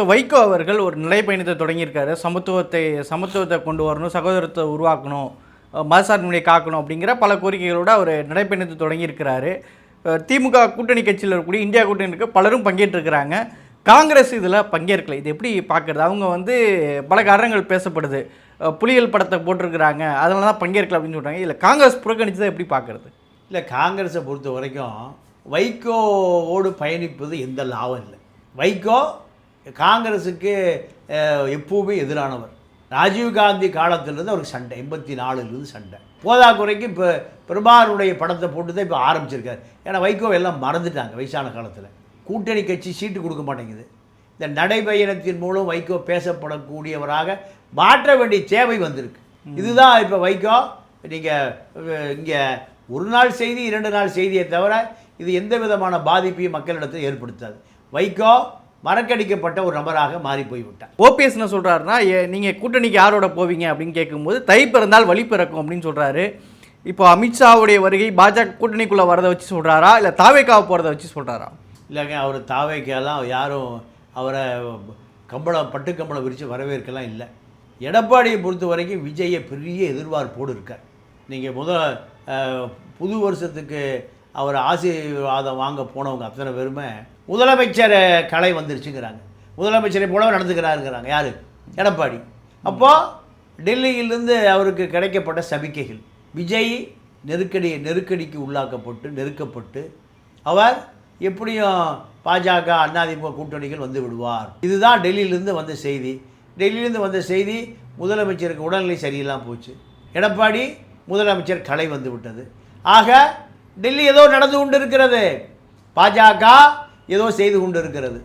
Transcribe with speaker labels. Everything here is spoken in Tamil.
Speaker 1: இப்போ வைகோ அவர்கள் ஒரு நடைப்பயணத்தை தொடங்கியிருக்காரு. சமத்துவத்தை சமத்துவத்தை கொண்டு வரணும் சகோதரத்தை உருவாக்கணும் அஹ் மதசார்பின்மையை காக்கணும் அப்படிங்கிற பல கோரிக்கைகளோடு அவர் நடைப்பயணத்தை தொடங்கியிருக்கிறாரு. திமுக கூட்டணி கட்சியில் இருக்கக்கூடிய இந்தியா கூட்டணிக்கு பலரும் பங்கேற்றிருக்கிறாங்க. காங்கிரஸ் இதில் பங்கேற்கல. இது எப்படி பார்க்குறது? அவங்க வந்து பல காரணங்கள் பேசப்படுது. புலிகள் படத்தை போட்டிருக்கிறாங்க. அதனால தான் பங்கேற்கல அப்படின்னு சொல்கிறாங்க இதில் காங்கிரஸ் புறக்கணிச்சதை எப்படி பார்க்குறது?
Speaker 2: இல்லை காங்கிரஸை பொறுத்த வரைக்கும் வைகோவோடு பயணிப்பது எந்த லாபம் இல்லை. வைகோ காங்கிரஸுக்கு எப்பவுமே எதிரானவர். ராஜீவ்காந்தி காலத்திலிருந்து அவருக்கு சண்டை எண்பத்தி நாலுலேருந்து சண்டை. போதாக்குறைக்கு இப்போ பெருமானுடைய படத்தை போட்டு தான் இப்போ ஆரம்பிச்சிருக்காரு. ஏன்னா வைகோ எல்லாம் மறந்துட்டாங்க வயசான காலத்தில். கூட்டணி கட்சி சீட்டு கொடுக்க மாட்டேங்குது. இந்த நடைபயணத்தின் மூலம் வைகோ பேசப்படக்கூடியவராக மாற்ற வேண்டிய தேவை வந்திருக்கு. இதுதான் இப்போ வைகோ நீங்கள் இங்கே ஒரு நாள் செய்தி இரண்டு நாள் செய்தியை தவிர இது எந்த விதமான பாதிப்பையும் மக்களிடத்தில் ஏற்படுத்தாது. வைகோ மறக்கடிக்கப்பட்ட ஒரு நபராக மாறி போய்விட்டார்.
Speaker 1: ஓபிஎஸ் என்ன சொல்கிறாருன்னா நீங்கள் கூட்டணிக்கு யாரோட போவீங்க? அப்படின்னு கேட்கும்போது தை பிறந்தால் வழி பிறக்கும் அப்படின்னு சொல்கிறாரு இப்போ அமித்ஷாவுடைய வருகை பாஜக கூட்டணிக்குள்ளே வரதை வச்சு சொல்கிறாரா இல்லை தாவேக்காவை போகிறத வச்சு சொல்கிறாரா
Speaker 2: இல்லைங்க அவர் தாவைக்கெல்லாம் யாரும் அவரை கம்பளம் பட்டு கம்பளம் விரித்து வரவேற்கலாம் இல்லை. எடப்பாடியை பொறுத்த வரைக்கும் விஜயை பெரிய எதிர்பார்ப்போடு இருக்கார். நீங்கள் முதல் புது வருஷத்துக்கு அவர் ஆசீர்வாதம் வாங்க போனவங்க அத்தனை பேருமே முதலமைச்சர் கலை வந்துருச்சுங்கிறாங்க. முதலமைச்சரை போலவே நடந்துக்கிறாருங்கிறாங்க. யார்? எடப்பாடி. அப்போது டெல்லியிலிருந்து அவருக்கு கிடைக்கப்பட்ட சபிக்கைகள் விஜய் நெருக்கடி நெருக்கடிக்கு உள்ளாக்கப்பட்டு நெருக்கப்பட்டு அவர் எப்படியும் பாஜக அதிமுக கூட்டணிகள் வந்து விடுவார். இதுதான் டெல்லியிலேருந்து வந்த செய்தி. டெல்லியிலேருந்து வந்த செய்தி முதலமைச்சருக்கு உடல்நிலை சரியில்லாமல் போச்சு. எடப்பாடி முதலமைச்சர் களை வந்து விட்டது. ஆக டெல்லி ஏதோ நடந்து கொண்டு இருக்கிறது பாஜக ஏதோ செய்து கொண்டு இருக்கிறது